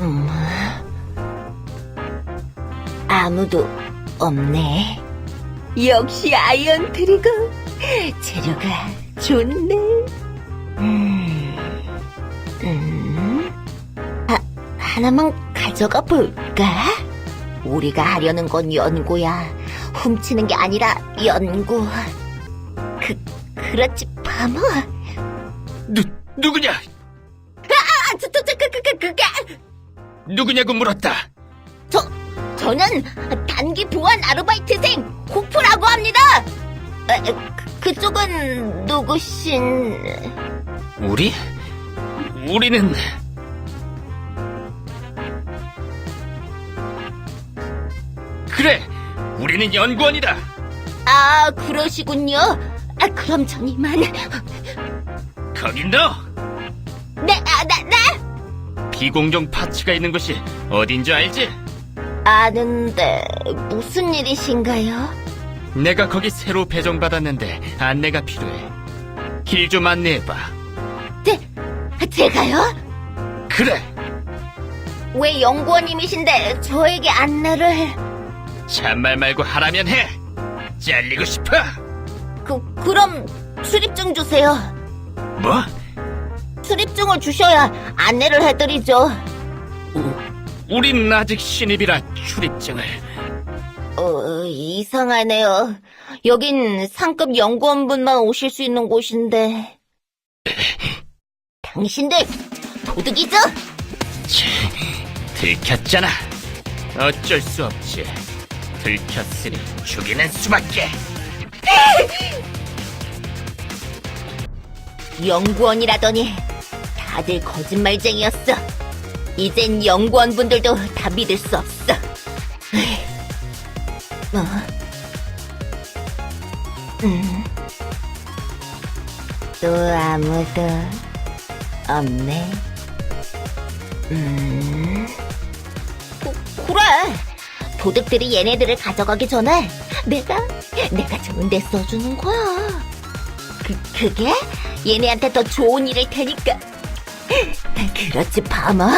음, 아무도 없네. 역시 아이언 트리거. 재료가 좋네. 음, 음. 하, 하나만 가져가 볼까? 우리가 하려는 건 연구야. 훔치는 게 아니라 연구. 그, 그렇지, 파머. 누, 누구냐? 그, 그게. 누구냐고 물었다. 저, 저는 단기 보안 아르바이트생 호프라고 합니다. 에, 그, 그쪽은 누구신? 우리? 우리는 그래, 우리는 연구원이다. 아, 그러시군요. 아, 그럼 전 이만. 거긴 너. 비공정 파츠가 있는 곳이 어딘 줄 알지? 아는데 무슨 일이신가요? 내가 거기 새로 배정받았는데 안내가 필요해. 길 좀 안내해봐. 제, 제가요? 그래, 왜 연구원님이신데 저에게 안내를? 잔말 말고 하라면 해. 잘리고 싶어? 그, 그럼 출입증 주세요. 뭐? 출입증을 주셔야 안내를 해드리죠. 우린 아직 신입이라 출입증을. 어, 이상하네요. 여긴 상급 연구원분만 오실 수 있는 곳인데. 당신들 도둑이죠? 치, 들켰잖아. 어쩔 수 없지. 들켰으니 죽이는 수밖에. 연구원이라더니 다들 거짓말쟁이였어. 이젠 연구원분들도 다 믿을 수 없어. 뭐? 음. 또 아무도 없네. 음. 그, 그래. 도둑들이 얘네들을 가져가기 전에 내가 내가 좋은 데 써주는 거야. 그 그게 얘네한테 더 좋은 일일 테니까. 그렇지, 파머?